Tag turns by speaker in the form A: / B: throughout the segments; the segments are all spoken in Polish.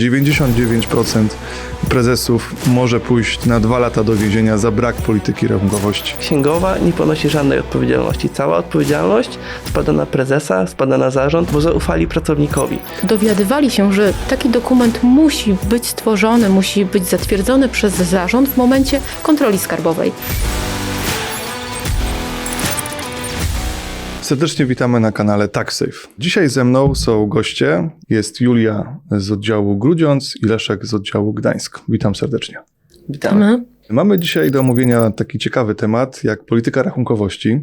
A: 99% prezesów może pójść na dwa lata do więzienia za brak polityki rachunkowości.
B: Księgowa nie ponosi żadnej odpowiedzialności. Cała odpowiedzialność spada na prezesa, spada na zarząd, bo zaufali pracownikowi.
C: dowiadywali się, że taki dokument musi być stworzony, musi być zatwierdzony przez zarząd w momencie kontroli skarbowej.
A: Serdecznie witamy na kanale TaxSafe. Dzisiaj ze mną są goście. Jest Julia z oddziału Grudziądz i Leszek z oddziału Gdańsk. Witam serdecznie.
B: Witamy.
C: My
A: Mamy dzisiaj do omówienia taki ciekawy temat jak polityka rachunkowości.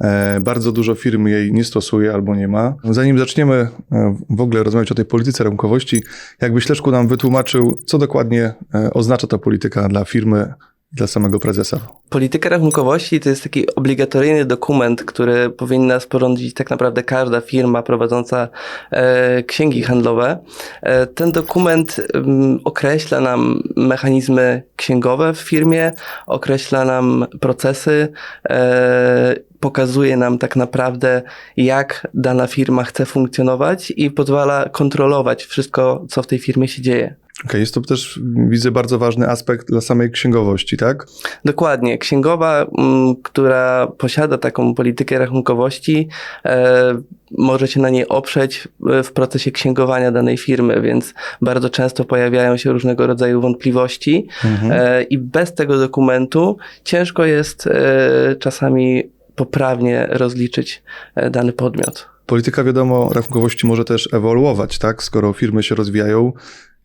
A: E, bardzo dużo firm jej nie stosuje albo nie ma. Zanim zaczniemy e, w ogóle rozmawiać o tej polityce rachunkowości, jakbyś Leszku nam wytłumaczył, co dokładnie e, oznacza ta polityka dla firmy dla samego prezesa.
B: Polityka rachunkowości to jest taki obligatoryjny dokument, który powinna sporządzić tak naprawdę każda firma prowadząca e, księgi handlowe. E, ten dokument mm, określa nam mechanizmy księgowe w firmie, określa nam procesy, e, pokazuje nam tak naprawdę, jak dana firma chce funkcjonować i pozwala kontrolować wszystko, co w tej firmie się dzieje.
A: Okej, jest to też, widzę, bardzo ważny aspekt dla samej księgowości, tak?
B: Dokładnie. Księgowa, mm, która posiada taką politykę rachunkowości, e, może się na niej oprzeć e, w procesie księgowania danej firmy, więc bardzo często pojawiają się różnego rodzaju wątpliwości e, i bez tego dokumentu ciężko jest e, czasami poprawnie rozliczyć e, dany podmiot.
A: Polityka, wiadomo, rachunkowości może też ewoluować, tak? Skoro firmy się rozwijają,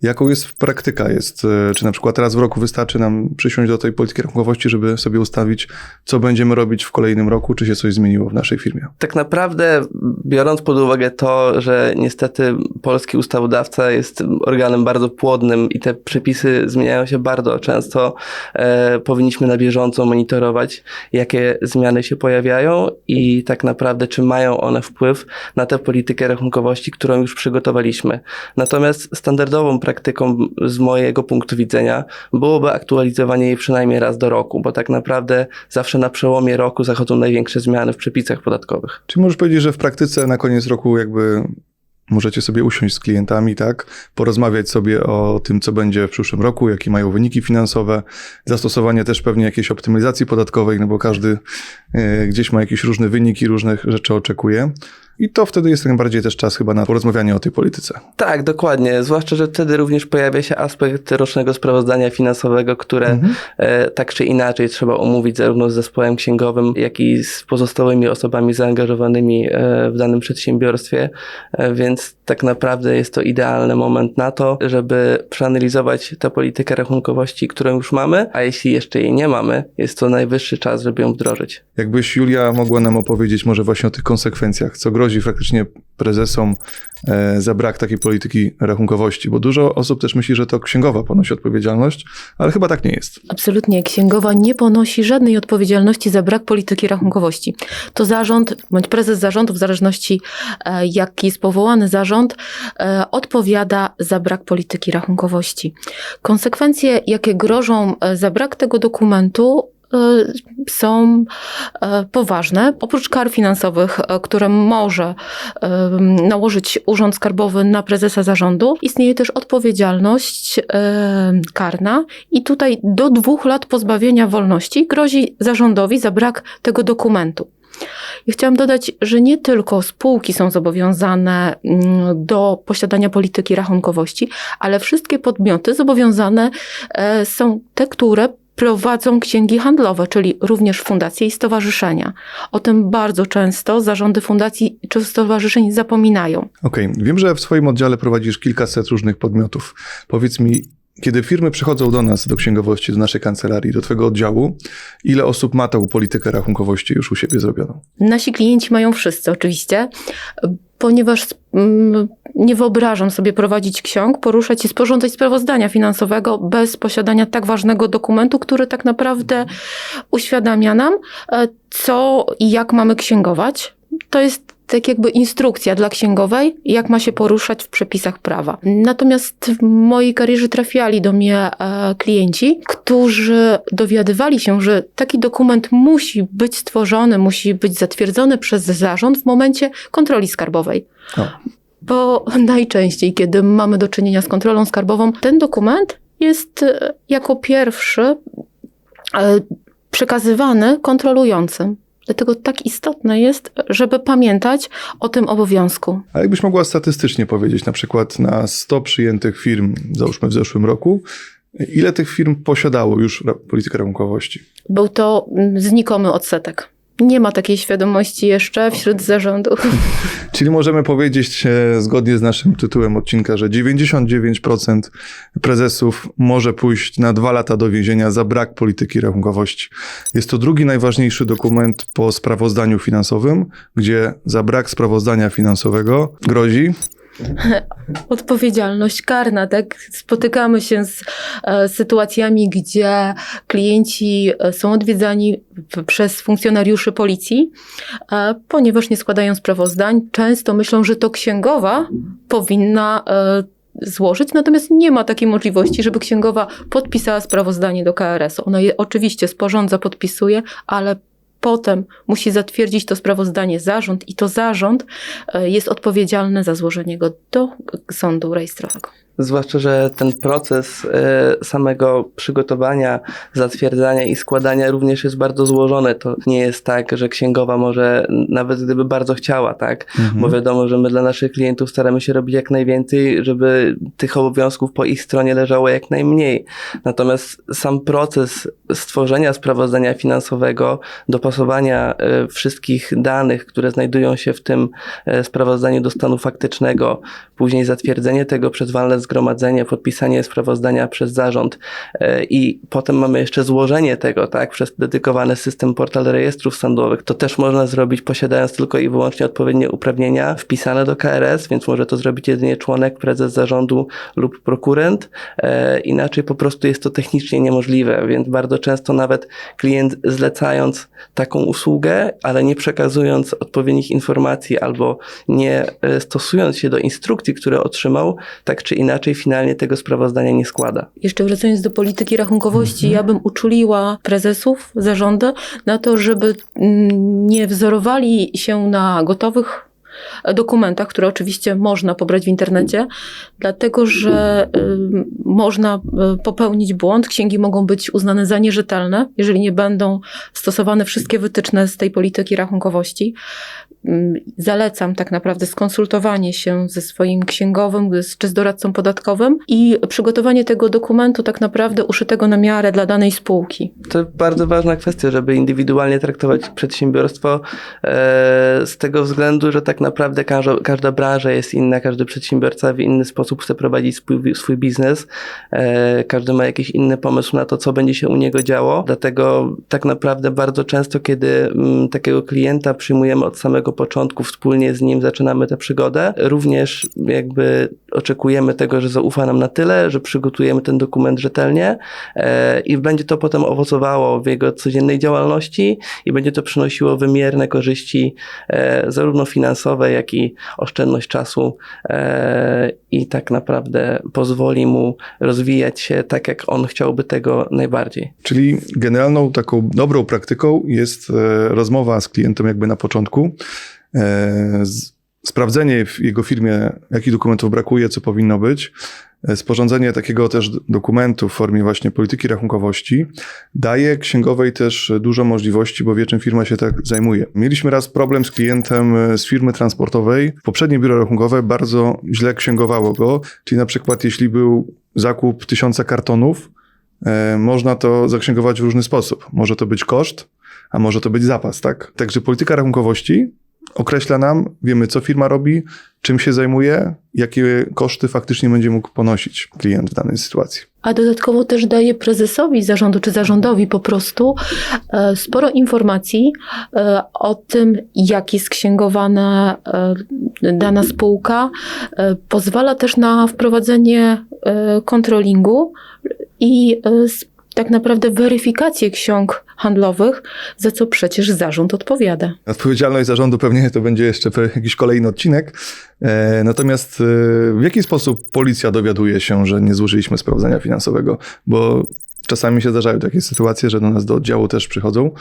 A: jaką jest praktyka? Jest, e, czy na przykład raz w roku wystarczy nam przysiąść do tej polityki rachunkowości, żeby sobie ustawić, co będziemy robić w kolejnym roku, czy się coś zmieniło w naszej firmie?
B: Tak naprawdę, biorąc pod uwagę to, że niestety polski ustawodawca jest organem bardzo płodnym i te przepisy zmieniają się bardzo często, e, powinniśmy na bieżąco monitorować, jakie zmiany się pojawiają i tak naprawdę, czy mają one wpływ na tę politykę rachunkowości, którą już przygotowaliśmy. Natomiast standardową praktyką z mojego punktu widzenia byłoby aktualizowanie jej przynajmniej raz do roku, bo tak naprawdę zawsze na przełomie roku zachodzą największe zmiany w przepisach podatkowych.
A: Czy możesz powiedzieć, że w praktyce na koniec roku jakby możecie sobie usiąść z klientami, tak? Porozmawiać sobie o tym, co będzie w przyszłym roku, jakie mają wyniki finansowe, zastosowanie też pewnie jakiejś optymalizacji podatkowej, no bo każdy e, gdzieś ma jakiś różny wynik i różnych rzeczy oczekuje. I to wtedy jest najbardziej też czas chyba na porozmawianie o tej polityce.
B: Tak, dokładnie. Zwłaszcza, że wtedy również pojawia się aspekt rocznego sprawozdania finansowego, które e, tak czy inaczej trzeba omówić zarówno z zespołem księgowym, jak i z pozostałymi osobami zaangażowanymi e, w danym przedsiębiorstwie. E, więc tak naprawdę jest to idealny moment na to, żeby przeanalizować tę politykę rachunkowości, którą już mamy, a jeśli jeszcze jej nie mamy, jest to najwyższy czas, żeby ją wdrożyć.
A: Jakbyś Julia mogła nam opowiedzieć może właśnie o tych konsekwencjach, co grozi faktycznie prezesom e, za brak takiej polityki rachunkowości, bo dużo osób też myśli, że to księgowa ponosi odpowiedzialność, ale chyba tak nie jest.
C: absolutnie księgowa nie ponosi żadnej odpowiedzialności za brak polityki rachunkowości. To zarząd bądź prezes zarządu, w zależności e, jaki jest powołany zarząd, e, odpowiada za brak polityki rachunkowości. Konsekwencje, jakie grożą za brak tego dokumentu, są e, poważne. Oprócz kar finansowych, e, które może e, nałożyć Urząd Skarbowy na prezesa zarządu, istnieje też odpowiedzialność e, karna i tutaj do dwóch lat pozbawienia wolności grozi zarządowi za brak tego dokumentu. I chciałam dodać, że nie tylko spółki są zobowiązane mm, do posiadania polityki rachunkowości, ale wszystkie podmioty zobowiązane e, są te, które prowadzą księgi handlowe, czyli również fundacje i stowarzyszenia. O tym bardzo często zarządy fundacji czy stowarzyszeń zapominają.
A: Okej, wiem, że w swoim oddziale prowadzisz kilkaset różnych podmiotów. Powiedz mi, kiedy firmy przychodzą do nas, do księgowości, do naszej kancelarii, do twojego oddziału, ile osób ma tą politykę rachunkowości już u siebie zrobioną?
C: Nasi klienci mają wszyscy oczywiście, ponieważ mm, nie wyobrażam sobie prowadzić ksiąg, poruszać i sporządzać sprawozdania finansowego bez posiadania tak ważnego dokumentu, który tak naprawdę uświadamia nam, e, co i jak mamy księgować. To jest tak jakby instrukcja dla księgowej, jak ma się poruszać w przepisach prawa. Natomiast w mojej karierze trafiali do mnie e, klienci, którzy dowiadywali się, że taki dokument musi być stworzony, musi być zatwierdzony przez zarząd w momencie kontroli skarbowej.
A: O.
C: bo najczęściej, kiedy mamy do czynienia z kontrolą skarbową, ten dokument jest e, jako pierwszy e, przekazywany kontrolującym. Dlatego tak istotne jest, żeby pamiętać o tym obowiązku.
A: A jakbyś mogła statystycznie powiedzieć, na przykład na 100 przyjętych firm, załóżmy w zeszłym roku, ile tych firm posiadało już politykę rachunkowości?
C: Był to mm, znikomy odsetek. Nie ma takiej świadomości jeszcze wśród zarządu.
A: Czyli możemy powiedzieć, e, zgodnie z naszym tytułem odcinka, że 99% prezesów może pójść na dwa lata do więzienia za brak polityki rachunkowości. Jest to drugi najważniejszy dokument po sprawozdaniu finansowym, gdzie za brak sprawozdania finansowego grozi
C: Odpowiedzialność karna, tak? Spotykamy się z e, sytuacjami, gdzie klienci e, są odwiedzani przez funkcjonariuszy policji, e, ponieważ nie składają sprawozdań. Często myślą, że to księgowa powinna e, złożyć, natomiast nie ma takiej możliwości, żeby księgowa podpisała sprawozdanie do KRS-u. Ona je oczywiście sporządza, podpisuje, ale potem musi zatwierdzić to sprawozdanie zarząd i to zarząd e, jest odpowiedzialny za złożenie go do sądu rejestrowego.
B: Zwłaszcza, że ten proces e, samego przygotowania, zatwierdzania i składania również jest bardzo złożony. To nie jest tak, że księgowa może, nawet gdyby bardzo chciała, tak? Bo wiadomo, że my dla naszych klientów staramy się robić jak najwięcej, żeby tych obowiązków po ich stronie leżało jak najmniej. Natomiast sam proces stworzenia sprawozdania finansowego, dopasowania e, wszystkich danych, które znajdują się w tym e, sprawozdaniu do stanu faktycznego, później zatwierdzenie tego przez walne zgromadzenie, podpisanie sprawozdania przez zarząd e, i potem mamy jeszcze złożenie tego, tak, przez dedykowany system portal rejestrów sądowych. To też można zrobić posiadając tylko i wyłącznie odpowiednie uprawnienia wpisane do KRS, więc może to zrobić jedynie członek, prezes zarządu lub prokurent. E, Inaczej po prostu jest to technicznie niemożliwe, więc bardzo często nawet klient zlecając taką usługę, ale nie przekazując odpowiednich informacji albo nie e, stosując się do instrukcji, które otrzymał, tak czy inaczej finalnie tego sprawozdania nie składa.
C: Jeszcze wracając do polityki rachunkowości, ja bym uczuliła prezesów, zarządy na to, żeby mm, nie wzorowali się na gotowych dokumentach, które oczywiście można pobrać w internecie, dlatego że y, można y, popełnić błąd. Księgi mogą być uznane za nierzetelne, jeżeli nie będą stosowane wszystkie wytyczne z tej polityki rachunkowości. Mm, Zalecam tak naprawdę skonsultowanie się ze swoim księgowym czy z doradcą podatkowym i przygotowanie tego dokumentu tak naprawdę uszytego na miarę dla danej spółki.
B: To bardzo ważna kwestia, żeby indywidualnie traktować przedsiębiorstwo e, z tego względu, że tak naprawdę każda, każda branża jest inna, każdy przedsiębiorca w inny sposób chce prowadzić swój, swój biznes, e, każdy ma jakiś inny pomysł na to, co będzie się u niego działo, dlatego tak naprawdę bardzo często, kiedy mm, takiego klienta przyjmujemy od samego początku, wspólnie z nim zaczynamy tę przygodę, również jakby oczekujemy tego, że zaufa nam na tyle, że przygotujemy ten dokument rzetelnie e, i będzie to potem owocowało w jego codziennej działalności i będzie to przynosiło wymierne korzyści e, zarówno finansowe, jak i oszczędność czasu e, i tak naprawdę pozwoli mu rozwijać się tak, jak on chciałby tego najbardziej.
A: Czyli generalną taką dobrą praktyką jest rozmowa z klientem jakby na początku, sprawdzenie w jego firmie, jakich dokumentów brakuje, co powinno być, e, sporządzenie takiego też dokumentu w formie właśnie polityki rachunkowości daje księgowej też dużo możliwości, bo wie czym firma się tak zajmuje. Mieliśmy raz problem z klientem e, z firmy transportowej. Poprzednie biuro rachunkowe bardzo źle księgowało go, czyli na przykład jeśli był zakup tysiąca kartonów, E, można to zaksięgować w różny sposób. Może to być koszt, a może to być zapas, tak? Także polityka rachunkowości określa nam, wiemy co firma robi, czym się zajmuje, jakie koszty faktycznie będzie mógł ponosić klient w danej sytuacji.
C: A dodatkowo też daje prezesowi zarządu czy zarządowi po prostu e, sporo informacji e, o tym, jak jest księgowana e, dana spółka. Pozwala też na wprowadzenie kontrolingu i tak naprawdę weryfikację ksiąg handlowych, za co przecież zarząd odpowiada.
A: Odpowiedzialność zarządu pewnie to będzie jeszcze jakiś kolejny odcinek. E, natomiast e, w jaki sposób policja dowiaduje się, że nie złożyliśmy sprawozdania finansowego? Bo czasami się zdarzają takie sytuacje, że do nas do oddziału też przychodzą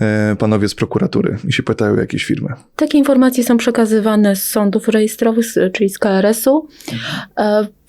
A: e, panowie z prokuratury i się pytają o jakieś firmy.
C: Takie informacje są przekazywane z sądów rejestrowych, czyli z KRS-u. E, w-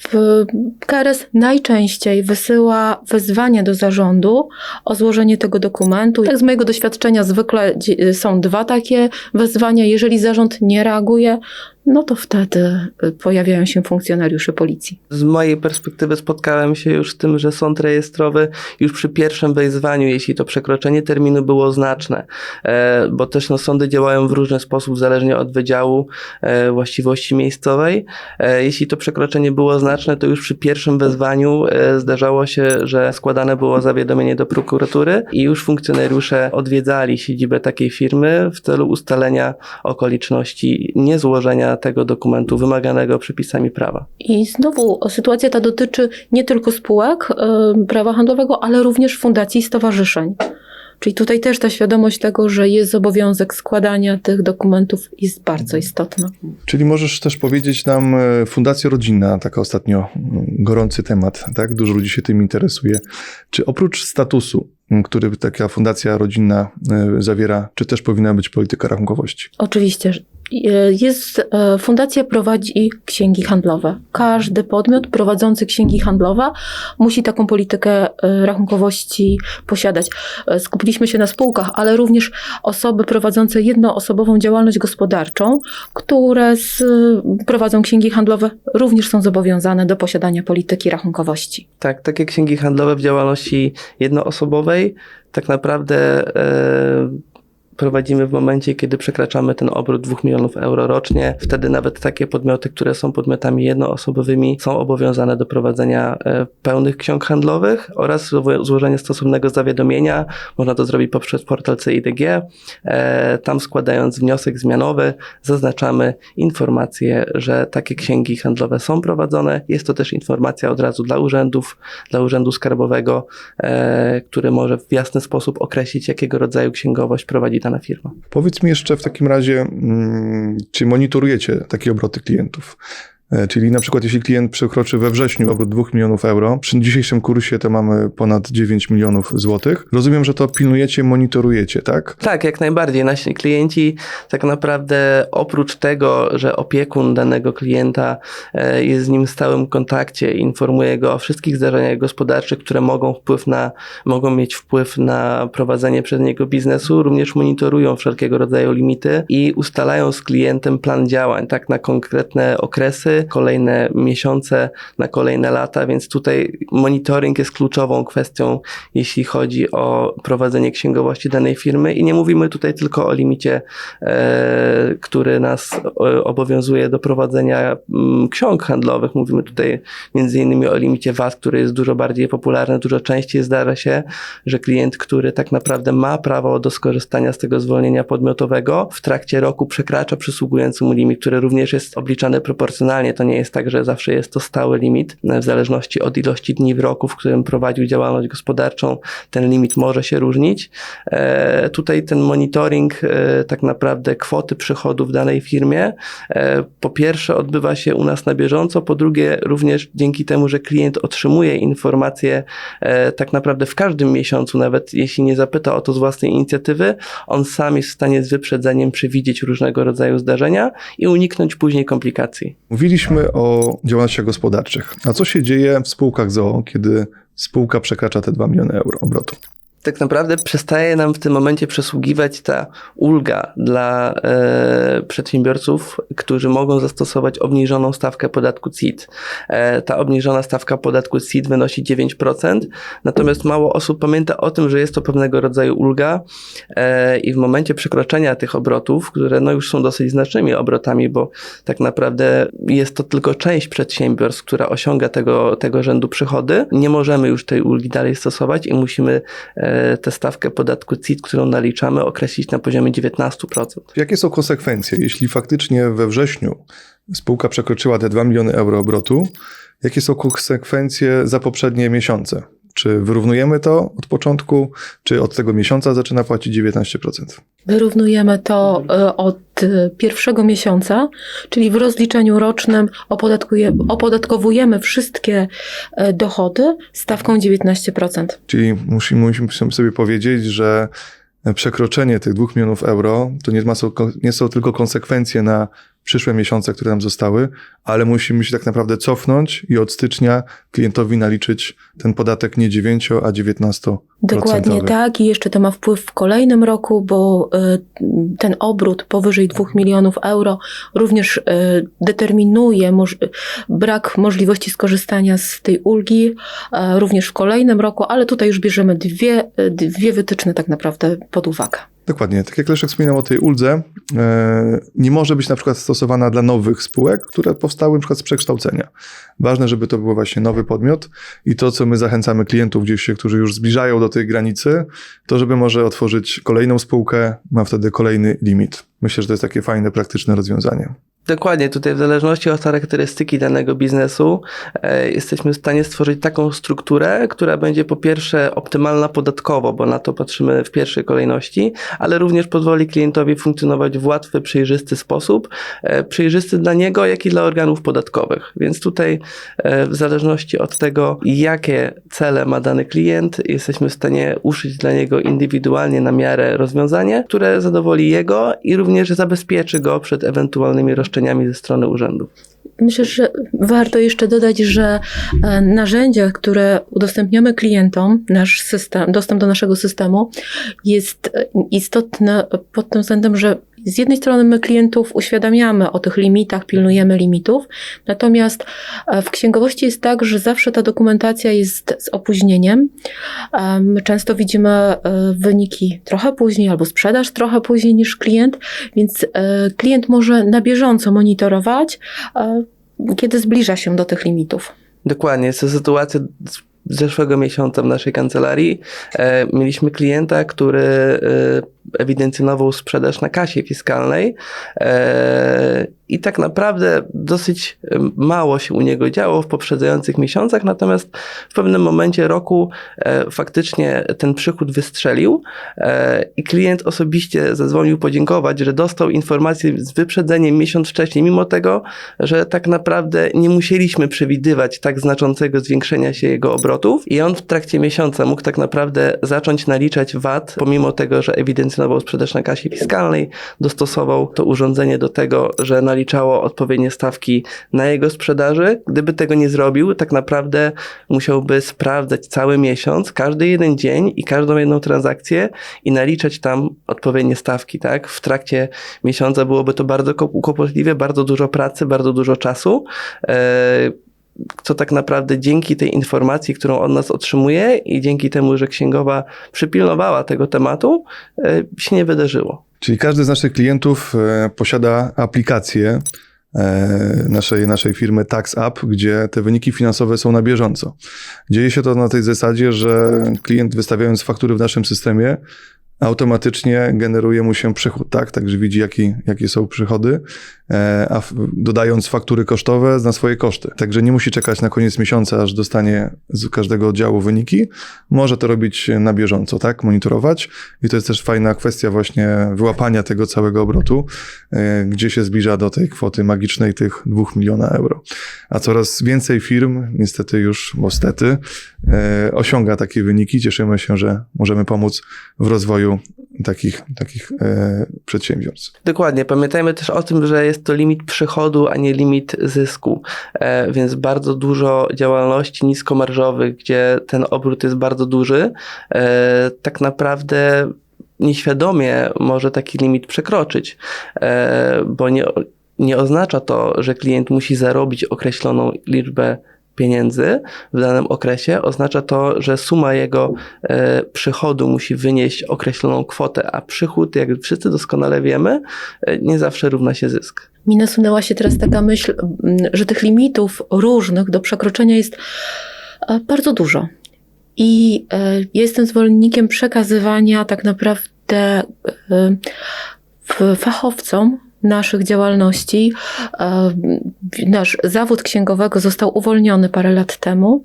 C: KRS najczęściej wysyła wezwanie do zarządu o złożenie tego dokumentu. Tak z mojego doświadczenia zwykle są dwa takie wezwania. Jeżeli zarząd nie reaguje, no to wtedy pojawiają się funkcjonariusze policji.
B: Z mojej perspektywy spotkałem się już z tym, że sąd rejestrowy już przy pierwszym wezwaniu, jeśli to przekroczenie terminu było znaczne, e, bo też no, sądy działają w różny sposób, zależnie od wydziału e, właściwości miejscowej. E, jeśli to przekroczenie było znaczne, to już przy pierwszym wezwaniu e, zdarzało się, że składane było zawiadomienie do prokuratury i już funkcjonariusze odwiedzali siedzibę takiej firmy w celu ustalenia okoliczności niezłożenia tego dokumentu wymaganego przepisami prawa.
C: I znowu sytuacja ta dotyczy nie tylko spółek y, prawa handlowego, ale również fundacji i stowarzyszeń. Czyli tutaj też ta świadomość tego, że jest obowiązek składania tych dokumentów jest bardzo istotna.
A: Czyli możesz też powiedzieć nam, e, Fundacja Rodzinna, taka ostatnio gorący temat, tak? Dużo ludzi się tym interesuje. Czy oprócz statusu, który taka fundacja rodzinna e, zawiera, czy też powinna być polityka rachunkowości?
C: Oczywiście, jest, y, fundacja prowadzi księgi handlowe. Każdy podmiot prowadzący księgi handlowe musi taką politykę y, rachunkowości posiadać. Skupiliśmy się na spółkach, ale również osoby prowadzące jednoosobową działalność gospodarczą, które z, prowadzą księgi handlowe, również są zobowiązane do posiadania polityki rachunkowości.
B: Tak, takie księgi handlowe w działalności jednoosobowej tak naprawdę e, prowadzimy w momencie, kiedy przekraczamy ten obrót 2 milionów euro rocznie. Wtedy nawet takie podmioty, które są podmiotami jednoosobowymi, są obowiązane do prowadzenia e, pełnych ksiąg handlowych oraz zło- złożenia stosownego zawiadomienia. Można to zrobić poprzez portal CIDG. E, tam składając wniosek zmianowy, zaznaczamy informację, że takie księgi handlowe są prowadzone. Jest to też informacja od razu dla urzędów, dla Urzędu Skarbowego, e, który może w jasny sposób określić, jakiego rodzaju księgowość prowadzi dana firma.
A: Powiedz mi jeszcze w takim razie, mm, czy monitorujecie takie obroty klientów? E, Czyli na przykład jeśli klient przekroczy we wrześniu obrót 2 milionów euro, przy dzisiejszym kursie to mamy ponad 9 milionów złotych. Rozumiem, że to pilnujecie, monitorujecie, tak?
B: Tak, jak najbardziej. Nasi klienci tak naprawdę oprócz tego, że opiekun danego klienta e, jest z nim w stałym kontakcie, informuje go o wszystkich zdarzeniach gospodarczych, które mogą, wpływ na, mogą mieć wpływ na prowadzenie przez niego biznesu, również monitorują wszelkiego rodzaju limity i ustalają z klientem plan działań, tak na konkretne okresy, kolejne miesiące, na kolejne lata, więc tutaj monitoring jest kluczową kwestią, jeśli chodzi o prowadzenie księgowości danej firmy i nie mówimy tutaj tylko o limicie, e, który nas e, obowiązuje do prowadzenia mm, ksiąg handlowych. Mówimy tutaj między innymi o limicie VAT, który jest dużo bardziej popularny, dużo częściej zdarza się, że klient, który tak naprawdę ma prawo do skorzystania z tego zwolnienia podmiotowego, w trakcie roku przekracza przysługujący mu limit, który również jest obliczany proporcjonalnie. To nie jest tak, że zawsze jest to stały limit. W zależności od ilości dni w roku, w którym prowadził działalność gospodarczą, ten limit może się różnić. E, tutaj ten monitoring e, tak naprawdę kwoty przychodów w danej firmie e, po pierwsze odbywa się u nas na bieżąco, po drugie również dzięki temu, że klient otrzymuje informacje e, tak naprawdę w każdym miesiącu, nawet jeśli nie zapyta o to z własnej inicjatywy, on sam jest w stanie z wyprzedzeniem przewidzieć różnego rodzaju zdarzenia i uniknąć później komplikacji.
A: Mówiliśmy o działalnościach gospodarczych. A co się dzieje w spółkach ZOO, kiedy spółka przekracza te 2 miliony euro obrotu?
B: Tak naprawdę przestaje nam w tym momencie przysługiwać ta ulga dla e, przedsiębiorców, którzy mogą zastosować obniżoną stawkę podatku CIT. E, ta obniżona stawka podatku CIT wynosi 9%, natomiast mało osób pamięta o tym, że jest to pewnego rodzaju ulga e, i w momencie przekroczenia tych obrotów, które no już są dosyć znacznymi obrotami, bo tak naprawdę jest to tylko część przedsiębiorstw, która osiąga tego, tego rzędu przychody, nie możemy już tej ulgi dalej stosować i musimy e, tę stawkę podatku CIT, którą naliczamy, określić na poziomie 19%.
A: Jakie są konsekwencje, jeśli faktycznie we wrześniu spółka przekroczyła te 2 miliony euro obrotu? Jakie są konsekwencje za poprzednie miesiące? Czy wyrównujemy to od początku, czy od tego miesiąca zaczyna płacić 19%?
C: Wyrównujemy to e, od e, pierwszego miesiąca, czyli w rozliczeniu rocznym opodatkowujemy wszystkie e, dochody stawką 19%.
A: Czyli musimy, musimy sobie powiedzieć, że przekroczenie tych 2 milionów euro to nie, ma, są, nie są tylko konsekwencje na przyszłe miesiące, które nam zostały, ale musimy się tak naprawdę cofnąć i od stycznia klientowi naliczyć ten podatek nie 9, a 19.
C: Dokładnie tak i jeszcze to ma wpływ w kolejnym roku, bo e, ten obrót powyżej 2 milionów euro również e, determinuje moż- brak możliwości skorzystania z tej ulgi e, również w kolejnym roku, ale tutaj już bierzemy dwie, dwie wytyczne tak naprawdę pod uwagę.
A: Dokładnie. Tak jak Leszek wspominał o tej uldze, e, nie może być na przykład stosowana dla nowych spółek, które powstały na przykład z przekształcenia. Ważne, żeby to był właśnie nowy podmiot i to, co my zachęcamy klientów gdzieś się, którzy już zbliżają do tej granicy, to żeby może otworzyć kolejną spółkę, ma wtedy kolejny limit. Myślę, że to jest takie fajne, praktyczne rozwiązanie.
B: Dokładnie, tutaj w zależności od charakterystyki danego biznesu e, jesteśmy w stanie stworzyć taką strukturę, która będzie po pierwsze optymalna podatkowo, bo na to patrzymy w pierwszej kolejności, ale również pozwoli klientowi funkcjonować w łatwy, przejrzysty sposób, e, przejrzysty dla niego, jak i dla organów podatkowych. Więc tutaj e, w zależności od tego, jakie cele ma dany klient, jesteśmy w stanie uszyć dla niego indywidualnie na miarę rozwiązanie, które zadowoli jego i również zabezpieczy go przed ewentualnymi roszczeniami ze strony urzędu.
C: Myślę, że warto jeszcze dodać, że e, narzędzia, które udostępniamy klientom, nasz system, dostęp do naszego systemu jest e, istotny pod tym względem, że z jednej strony my klientów uświadamiamy o tych limitach, pilnujemy limitów, natomiast e, w księgowości jest tak, że zawsze ta dokumentacja jest z opóźnieniem. E, My często widzimy e, wyniki trochę później albo sprzedaż trochę później niż klient, więc klient może na bieżąco monitorować, kiedy zbliża się do tych limitów.
B: Dokładnie, jest to sytuacja zeszłego miesiąca w naszej kancelarii. E, mieliśmy klienta, który e, ewidencjonował sprzedaż na kasie fiskalnej e, i tak naprawdę dosyć mało się u niego działo w poprzedzających miesiącach, natomiast w pewnym momencie roku e, faktycznie ten przychód wystrzelił e, i klient osobiście zadzwonił podziękować, że dostał informację z wyprzedzeniem miesiąc wcześniej, mimo tego, że tak naprawdę nie musieliśmy przewidywać tak znaczącego zwiększenia się jego obrotów. I on w trakcie miesiąca mógł tak naprawdę zacząć naliczać VAT, pomimo tego, że ewidencjonował sprzedaż na kasie fiskalnej, dostosował to urządzenie do tego, że naliczało odpowiednie stawki na jego sprzedaży. Gdyby tego nie zrobił, tak naprawdę musiałby sprawdzać cały miesiąc, każdy jeden dzień i każdą jedną transakcję i naliczać tam odpowiednie stawki, tak? W trakcie miesiąca byłoby to bardzo kłopotliwe, bardzo dużo pracy, bardzo dużo czasu. E, co tak naprawdę dzięki tej informacji, którą od nas otrzymuje i dzięki temu, że księgowa przypilnowała tego tematu, e, się nie wydarzyło.
A: Czyli każdy z naszych klientów e, posiada aplikację e, naszej, naszej firmy Tax App, gdzie te wyniki finansowe są na bieżąco. Dzieje się to na tej zasadzie, że klient wystawiając faktury w naszym systemie, automatycznie generuje mu się przychód, tak? Także widzi, jaki, jakie są przychody, a f- dodając faktury kosztowe, zna swoje koszty. Także nie musi czekać na koniec miesiąca, aż dostanie z każdego oddziału wyniki. Może to robić na bieżąco, tak? Monitorować. I to jest też fajna kwestia właśnie wyłapania tego całego obrotu, e, gdzie się zbliża do tej kwoty magicznej tych 2 miliona euro. A coraz więcej firm, niestety już, bo stety, e, osiąga takie wyniki. Cieszymy się, że możemy pomóc w rozwoju takich, takich przedsiębiorstw.
B: Dokładnie. Pamiętajmy też o tym, że jest to limit przychodu, a nie limit zysku. E, więc bardzo dużo działalności niskomarżowych, gdzie ten obrót jest bardzo duży, e, tak naprawdę nieświadomie może taki limit przekroczyć, e, bo nie, nie oznacza to, że klient musi zarobić określoną liczbę pieniędzy w danym okresie, oznacza to, że suma jego e, przychodu musi wynieść określoną kwotę, a przychód, jak wszyscy doskonale wiemy, e, nie zawsze równa się zysk.
C: Mi nasunęła się teraz taka myśl, m, że tych limitów różnych do przekroczenia jest e, bardzo dużo. I e, jestem zwolennikiem przekazywania tak naprawdę e, fachowcom naszych działalności. E, Nasz zawód księgowego został uwolniony parę lat temu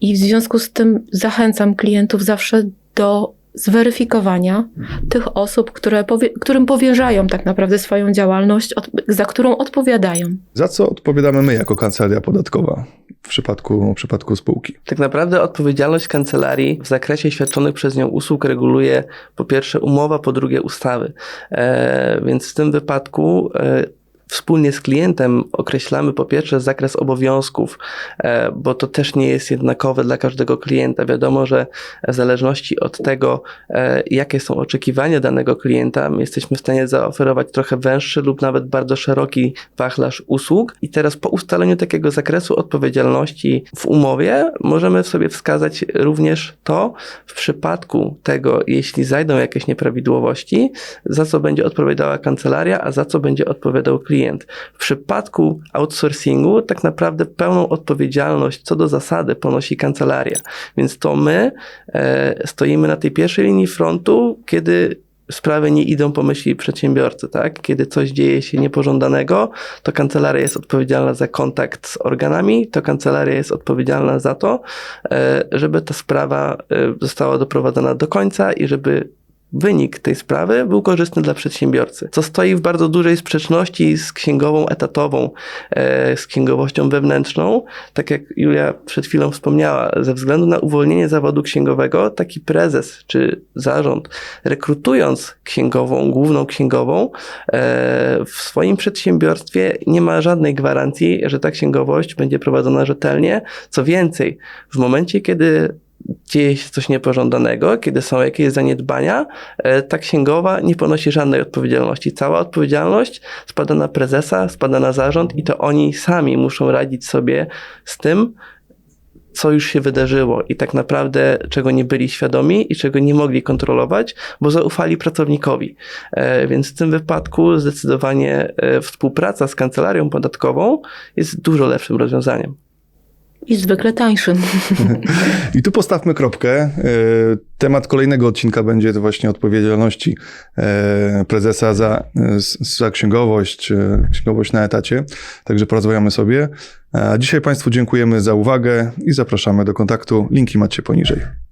C: i w związku z tym zachęcam klientów zawsze do zweryfikowania tych osób, które powie, którym powierzają tak naprawdę swoją działalność, od, za którą odpowiadają.
A: Za co odpowiadamy my jako kancelaria podatkowa w przypadku, w przypadku spółki?
B: Tak naprawdę odpowiedzialność kancelarii w zakresie świadczonych przez nią usług reguluje po pierwsze umowa, po drugie ustawy. E, więc w tym wypadku e, wspólnie z klientem określamy po pierwsze zakres obowiązków, e, bo to też nie jest jednakowe dla każdego klienta. Wiadomo, że w zależności od tego, e, jakie są oczekiwania danego klienta, my jesteśmy w stanie zaoferować trochę węższy lub nawet bardzo szeroki wachlarz usług. I teraz po ustaleniu takiego zakresu odpowiedzialności w umowie możemy sobie wskazać również to, w przypadku tego, jeśli zajdą jakieś nieprawidłowości, za co będzie odpowiadała kancelaria, a za co będzie odpowiadał klient. W przypadku outsourcingu tak naprawdę pełną odpowiedzialność co do zasady ponosi kancelaria. Więc to my e, stoimy na tej pierwszej linii frontu, kiedy sprawy nie idą po myśli przedsiębiorcy, tak? Kiedy coś dzieje się niepożądanego, to kancelaria jest odpowiedzialna za kontakt z organami, to kancelaria jest odpowiedzialna za to, e, żeby ta sprawa e, została doprowadzona do końca i żeby wynik tej sprawy był korzystny dla przedsiębiorcy, co stoi w bardzo dużej sprzeczności z księgową etatową, e, z księgowością wewnętrzną. Tak jak Julia przed chwilą wspomniała, ze względu na uwolnienie zawodu księgowego, taki prezes czy zarząd, rekrutując księgową, główną księgową, e, w swoim przedsiębiorstwie nie ma żadnej gwarancji, że ta księgowość będzie prowadzona rzetelnie. Co więcej, w momencie, kiedy dzieje się coś niepożądanego, kiedy są jakieś zaniedbania, e, ta księgowa nie ponosi żadnej odpowiedzialności. Cała odpowiedzialność spada na prezesa, spada na zarząd i to oni sami muszą radzić sobie z tym, co już się wydarzyło i tak naprawdę czego nie byli świadomi i czego nie mogli kontrolować, bo zaufali pracownikowi. E, Więc w tym wypadku zdecydowanie e, współpraca z kancelarią podatkową jest dużo lepszym rozwiązaniem.
C: I zwykle tańszym.
A: I tu postawmy kropkę. E, Temat kolejnego odcinka będzie to właśnie odpowiedzialności e, prezesa za, e, za księgowość, e, księgowość na etacie. Także porozmawiamy sobie. A dzisiaj Państwu dziękujemy za uwagę i zapraszamy do kontaktu. Linki macie poniżej.